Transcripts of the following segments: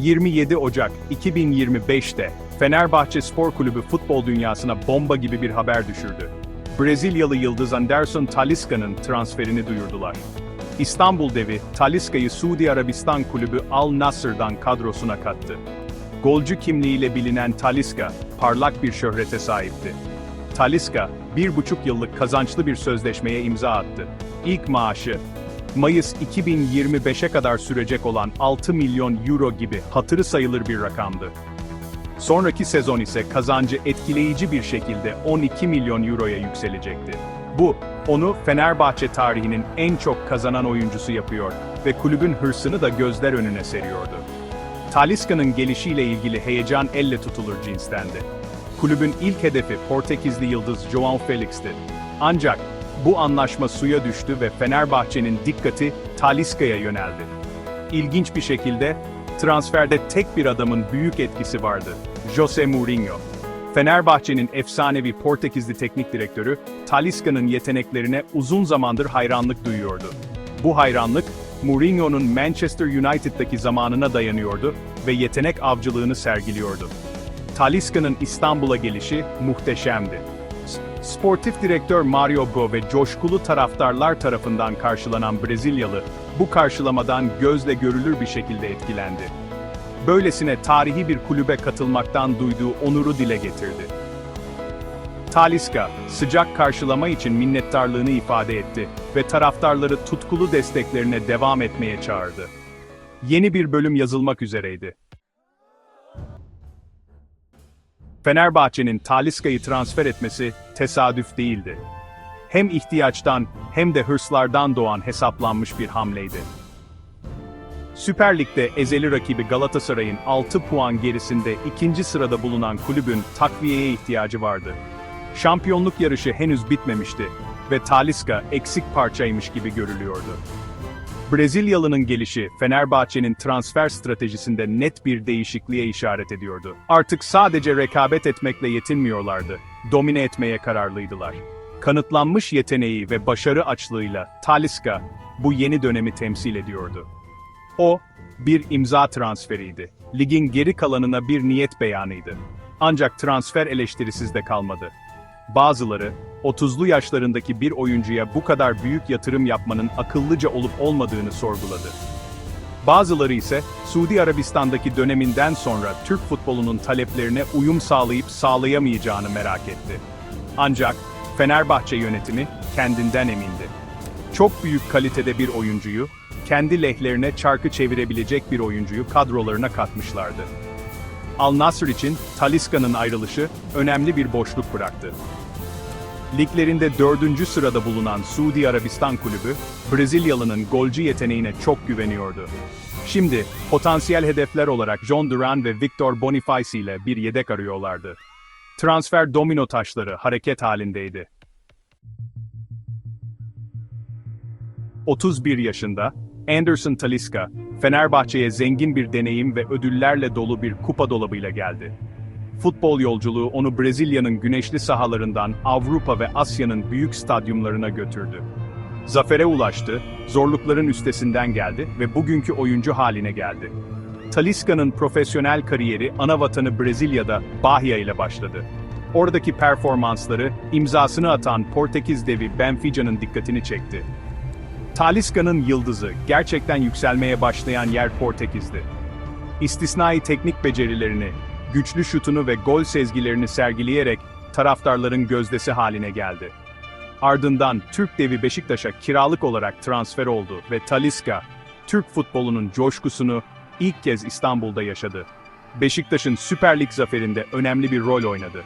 27 Ocak 2025'te Fenerbahçe Spor Kulübü futbol dünyasına bomba gibi bir haber düşürdü. Brezilyalı yıldız Anderson Talisca'nın transferini duyurdular. İstanbul devi Talisca'yı Suudi Arabistan kulübü Al Nassr'dan kadrosuna kattı. Golcü kimliğiyle bilinen Talisca, parlak bir şöhrete sahipti. Talisca, bir buçuk yıllık kazançlı bir sözleşmeye imza attı. İlk maaşı, Mayıs 2025'e kadar sürecek olan 6 milyon euro gibi hatırı sayılır bir rakamdı. Sonraki sezon ise kazancı etkileyici bir şekilde 12 milyon euroya yükselecekti. Bu, onu Fenerbahçe tarihinin en çok kazanan oyuncusu yapıyor ve kulübün hırsını da gözler önüne seriyordu. Talisca'nın gelişiyle ilgili heyecan elle tutulur cinstendi. Kulübün ilk hedefi Portekizli yıldız João Felix'ti. Ancak bu anlaşma suya düştü ve Fenerbahçe'nin dikkati Talisca'ya yöneldi. İlginç bir şekilde transferde tek bir adamın büyük etkisi vardı. Jose Mourinho. Fenerbahçe'nin efsanevi Portekizli teknik direktörü Talisca'nın yeteneklerine uzun zamandır hayranlık duyuyordu. Bu hayranlık Mourinho'nun Manchester United'daki zamanına dayanıyordu ve yetenek avcılığını sergiliyordu. Talisca'nın İstanbul'a gelişi muhteşemdi. Sportif direktör Mario Go ve coşkulu taraftarlar tarafından karşılanan Brezilyalı, bu karşılamadan gözle görülür bir şekilde etkilendi. Böylesine tarihi bir kulübe katılmaktan duyduğu onuru dile getirdi. Talisca, sıcak karşılama için minnettarlığını ifade etti ve taraftarları tutkulu desteklerine devam etmeye çağırdı. Yeni bir bölüm yazılmak üzereydi. Fenerbahçe'nin Talisca'yı transfer etmesi tesadüf değildi. Hem ihtiyaçtan hem de hırslardan doğan hesaplanmış bir hamleydi. Süper Lig'de ezeli rakibi Galatasaray'ın 6 puan gerisinde ikinci sırada bulunan kulübün takviyeye ihtiyacı vardı. Şampiyonluk yarışı henüz bitmemişti ve Talisca eksik parçaymış gibi görülüyordu. Brezilyalı'nın gelişi Fenerbahçe'nin transfer stratejisinde net bir değişikliğe işaret ediyordu. Artık sadece rekabet etmekle yetinmiyorlardı, domine etmeye kararlıydılar. Kanıtlanmış yeteneği ve başarı açlığıyla Talisca bu yeni dönemi temsil ediyordu. O, bir imza transferiydi. Ligin geri kalanına bir niyet beyanıydı. Ancak transfer eleştirisiz de kalmadı. Bazıları, 30'lu yaşlarındaki bir oyuncuya bu kadar büyük yatırım yapmanın akıllıca olup olmadığını sorguladı. Bazıları ise, Suudi Arabistan'daki döneminden sonra Türk futbolunun taleplerine uyum sağlayıp sağlayamayacağını merak etti. Ancak, Fenerbahçe yönetimi kendinden emindi. Çok büyük kalitede bir oyuncuyu, kendi lehlerine çarkı çevirebilecek bir oyuncuyu kadrolarına katmışlardı. Al Nassr için Talisca'nın ayrılışı önemli bir boşluk bıraktı. Liglerinde dördüncü sırada bulunan Suudi Arabistan kulübü, Brezilyalı'nın golcü yeteneğine çok güveniyordu. Şimdi, potansiyel hedefler olarak John Duran ve Victor Boniface ile bir yedek arıyorlardı. Transfer domino taşları hareket halindeydi. 31 yaşında, Anderson Talisca, Fenerbahçe'ye zengin bir deneyim ve ödüllerle dolu bir kupa dolabıyla geldi. Futbol yolculuğu onu Brezilya'nın güneşli sahalarından Avrupa ve Asya'nın büyük stadyumlarına götürdü. Zafere ulaştı, zorlukların üstesinden geldi ve bugünkü oyuncu haline geldi. Talisca'nın profesyonel kariyeri ana vatanı Brezilya'da Bahia ile başladı. Oradaki performansları imzasını atan Portekiz devi Benfica'nın dikkatini çekti. Talisca'nın yıldızı gerçekten yükselmeye başlayan yer Portekiz'di. İstisnai teknik becerilerini, güçlü şutunu ve gol sezgilerini sergileyerek taraftarların gözdesi haline geldi. Ardından Türk devi Beşiktaş'a kiralık olarak transfer oldu ve Talisca, Türk futbolunun coşkusunu ilk kez İstanbul'da yaşadı. Beşiktaş'ın Süper Lig zaferinde önemli bir rol oynadı.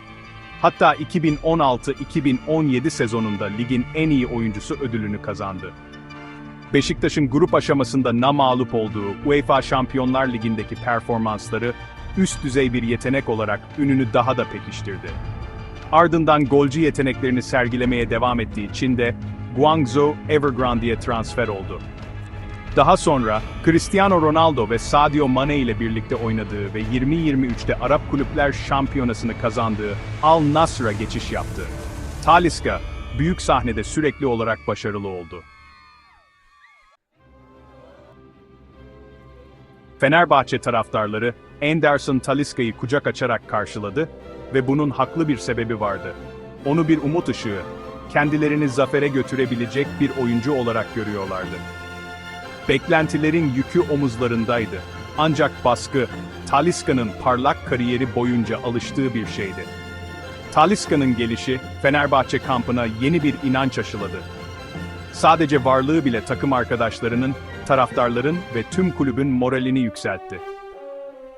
Hatta 2016-2017 sezonunda ligin en iyi oyuncusu ödülünü kazandı. Beşiktaş'ın grup aşamasında namağlup olduğu UEFA Şampiyonlar Ligi'ndeki performansları üst düzey bir yetenek olarak ününü daha da pekiştirdi. Ardından golcü yeteneklerini sergilemeye devam ettiği Çin'de Guangzhou Evergrande'ye transfer oldu. Daha sonra Cristiano Ronaldo ve Sadio Mane ile birlikte oynadığı ve 2023'te Arap Kulüpler Şampiyonası'nı kazandığı Al Nassr'a geçiş yaptı. Talisca, büyük sahnede sürekli olarak başarılı oldu. Fenerbahçe taraftarları Anderson Talisca'yı kucak açarak karşıladı ve bunun haklı bir sebebi vardı. Onu bir umut ışığı, kendilerini zafere götürebilecek bir oyuncu olarak görüyorlardı. Beklentilerin yükü omuzlarındaydı. Ancak baskı, Talisca'nın parlak kariyeri boyunca alıştığı bir şeydi. Talisca'nın gelişi, Fenerbahçe kampına yeni bir inanç aşıladı. Sadece varlığı bile takım arkadaşlarının, taraftarların ve tüm kulübün moralini yükseltti.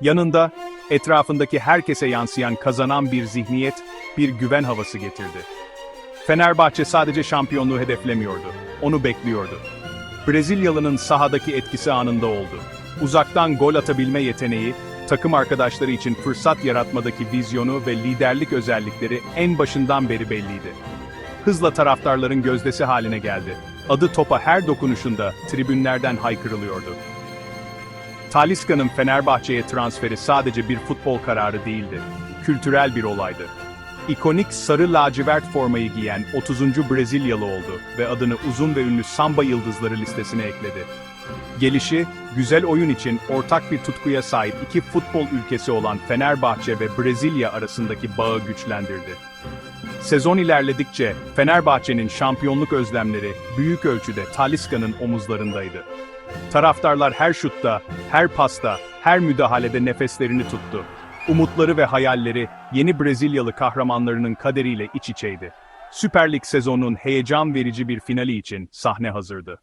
Yanında, etrafındaki herkese yansıyan kazanan bir zihniyet, bir güven havası getirdi. Fenerbahçe sadece şampiyonluğu hedeflemiyordu, onu bekliyordu. Brezilyalı'nın sahadaki etkisi anında oldu. Uzaktan gol atabilme yeteneği, takım arkadaşları için fırsat yaratmadaki vizyonu ve liderlik özellikleri en başından beri belliydi. Hızla taraftarların gözdesi haline geldi. Adı topa her dokunuşunda tribünlerden haykırılıyordu. Talisca'nın Fenerbahçe'ye transferi sadece bir futbol kararı değildi. Kültürel bir olaydı. İkonik sarı lacivert formayı giyen 30. Brezilyalı oldu ve adını uzun ve ünlü samba yıldızları listesine ekledi. Gelişi, güzel oyun için ortak bir tutkuya sahip iki futbol ülkesi olan Fenerbahçe ve Brezilya arasındaki bağı güçlendirdi. Sezon ilerledikçe Fenerbahçe'nin şampiyonluk özlemleri büyük ölçüde Talisca'nın omuzlarındaydı. Taraftarlar her şutta, her pasta, her müdahalede nefeslerini tuttu. Umutları ve hayalleri yeni Brezilyalı kahramanlarının kaderiyle iç içeydi. Süper Lig sezonunun heyecan verici bir finali için sahne hazırdı.